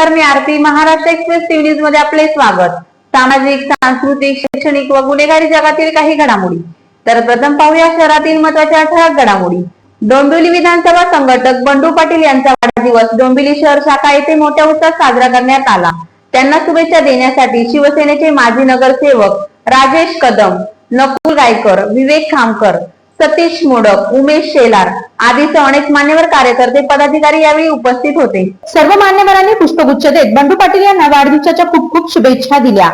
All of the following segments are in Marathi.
नमस्कार मी आरती महाराष्ट्र एक्सप्रेस टीव्ही न्यूजमध्ये आपले स्वागत. सामाजिक सांस्कृतिक शैक्षणिक व गुन्हेगारी जगातील काही घडामोडी. तर प्रथम पाहूया शहरातील महत्त्वाच्या ठळक घडामोडी. डोंबिवली विधानसभा संघटक बंडू पाटील यांचा वाढदिवस डोंबिवली शहर शाखा येथे मोठ्या उत्साहात साजरा करण्यात आला. त्यांना शुभेच्छा देण्यासाठी शिवसेनेचे माजी नगरसेवक राजेश कदम नकुल गायकर विवेक खामकर सतीश मोडक उमेश शेलार आदीचे अनेक मान्यवर कार्यकर्ते पदाधिकारी यावेळी उपस्थित होते. सर्व मान्यवरांनी पुष्पगुच्छ देत बंडू पाटील यांना वाढदिवसाच्या खूप खूप शुभेच्छा दिल्या.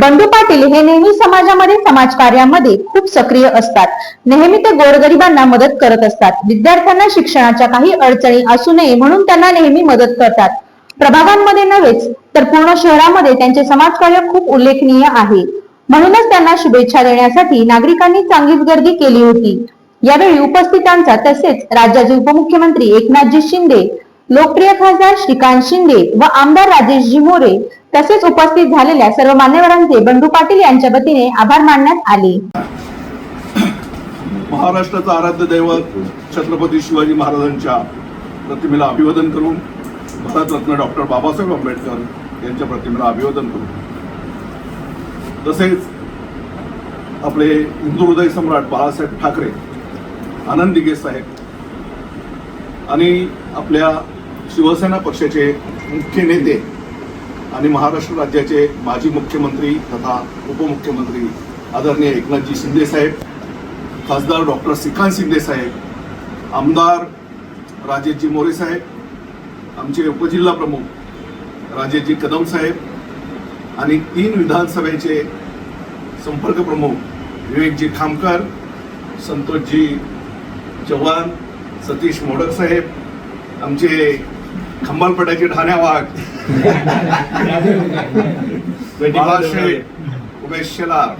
बंडू पाटील हे नेहमी समाजामध्ये समाजकार्यामध्ये खूप सक्रिय असतात. नेहमी ते गोरगरिबांना मदत करत असतात. विद्यार्थ्यांना शिक्षणाच्या काही अडचणी असू नये म्हणून त्यांना नेहमी मदत करतात. प्रभागांमध्ये नव्हेच तर पूर्ण शहरामध्ये त्यांचे समाजकार्य खूप उल्लेखनीय आहे. म्हणूनच त्यांना शुभेच्छा देण्यासाठी नागरिकांनी चांगलीच गर्दी केली होती. यावेळी उपस्थितांचा तसेच राज्याचे उपमुख्यमंत्री एकनाथजी शिंदे लोकप्रिय खासदार श्रीकांत शिंदे व आमदार राजेशजी मोरे तसेच उपस्थित झालेल्या सर्व मान्यवरांचे बंडू पाटील यांच्या वतीने आभार मानण्यात आले. महाराष्ट्राचं आराध्य दैवत छत्रपती शिवाजी महाराजांच्या प्रतिमेला अभिवादन करून भारतरत्न डॉक्टर बाबासाहेब आंबेडकर यांच्या प्रतिमेला अभिवादन करून तसेच आपले हिंदू हृदय सम्राट बाळासाहेब ठाकरे आनंद दिगे साहेब आणि आपल्या शिवसेना पक्षाचे मुख्य नेते आणि महाराष्ट्र राज्याचे माजी मुख्यमंत्री तथा उपमुख्यमंत्री आदरणीय एकनाथजी शिंदे साहेब खासदार डॉक्टर श्रीकांत शिंदे साहेब आमदार राजेशजी मोरे साहेब आमचे उपजिल्हा प्रमुख राजेशजी कदम साहेब आणि तीन विधानसभेचे संपर्क प्रमुख विवेकजी खामकर संतोषजी चव्हाण सतीश मोडक साहेब आमचे खंबालपटाचे ठाण्या वाघ बाळाशेठ उमेश शेलार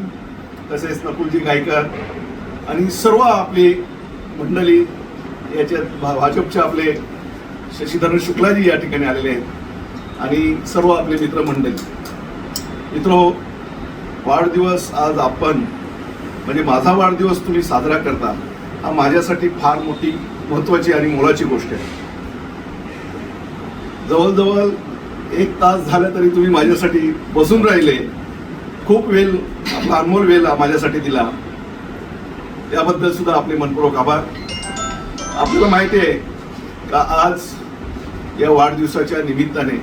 तसेच नकुलजी गायकर आणि सर्व आपली मंडळी याच्यात भा- भाजपचे आपले शशीधरन शुक्लाजी या ठिकाणी आलेले आहेत आणि सर्व आपले मित्रमंडळी. मित्रो वाढदिवस आज आपण म्हणजे माझा वाढदिवस तुम्ही साजरा करता हा माझ्यासाठी फार मोठी महत्वाची आणि मोलाची गोष्ट आहे. जवळजवळ एक तास झाला तरी तुम्ही माझ्यासाठी बसून राहिले. खूप वेळ आपला अनमोल वेळ माझ्यासाठी दिला. त्याबद्दल सुद्धा आपले मनपूर्वक आभार. आपल्याला माहिती आहे का आज या वाढदिवसाच्या निमित्ताने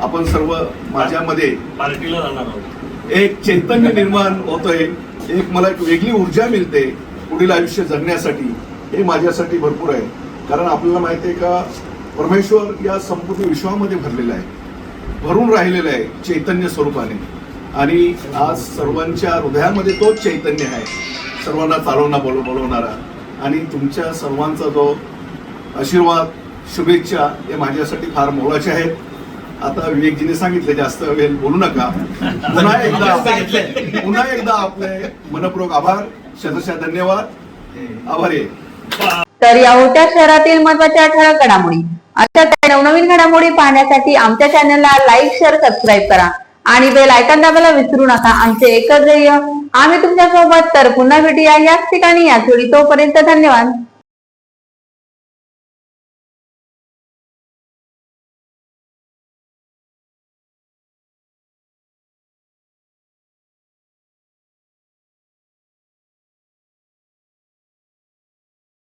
आपण सर्व माझ्यामध्ये पार्टीला जाणार आहोत. एक चैतन्य निर्माण होतोय. एक मला एक वेगळी ऊर्जा मिळते पुढील आयुष्य जगण्यासाठी. हे माझ्यासाठी भरपूर आहे. कारण आपल्याला माहिती आहे का परमेश्वर या संपूर्ण विश्वामध्ये भरलेला आहे. भरून राहिलेला आहे चैतन्य स्वरूपाने. आणि आज सर्वांच्या हृदयामध्ये तोच चैतन्य आहे. सर्वांना चालवणा बोल बोलवणारा. आणि तुमच्या सर्वांचा जो आशीर्वाद शुभेच्छा हे माझ्यासाठी फार मोलाचे आहेत. आता विवेकजीने सांगितले जास्त वेळ बोलू नका. पुन्हा एकदा पुन्हा एकदा आपले मनपूर्वक आभार. शतशः धन्यवाद. आभारी आहे. तर या होत्या शहरातील महत्त्वाच्या ठळक घडामोडी. अशा काही नवनवीन घडामोडी पाहण्यासाठी आमच्या चॅनलला लाईक शेअर सबस्क्राईब करा. आणि बेल आयकॉन दाबायला विसरू नका. आमचे एकच ध्येय आम्ही तुमच्यासोबत तर पुन्हा भेटूया. याच ठिकाणी याच वेळी तोपर्यंत धन्यवाद.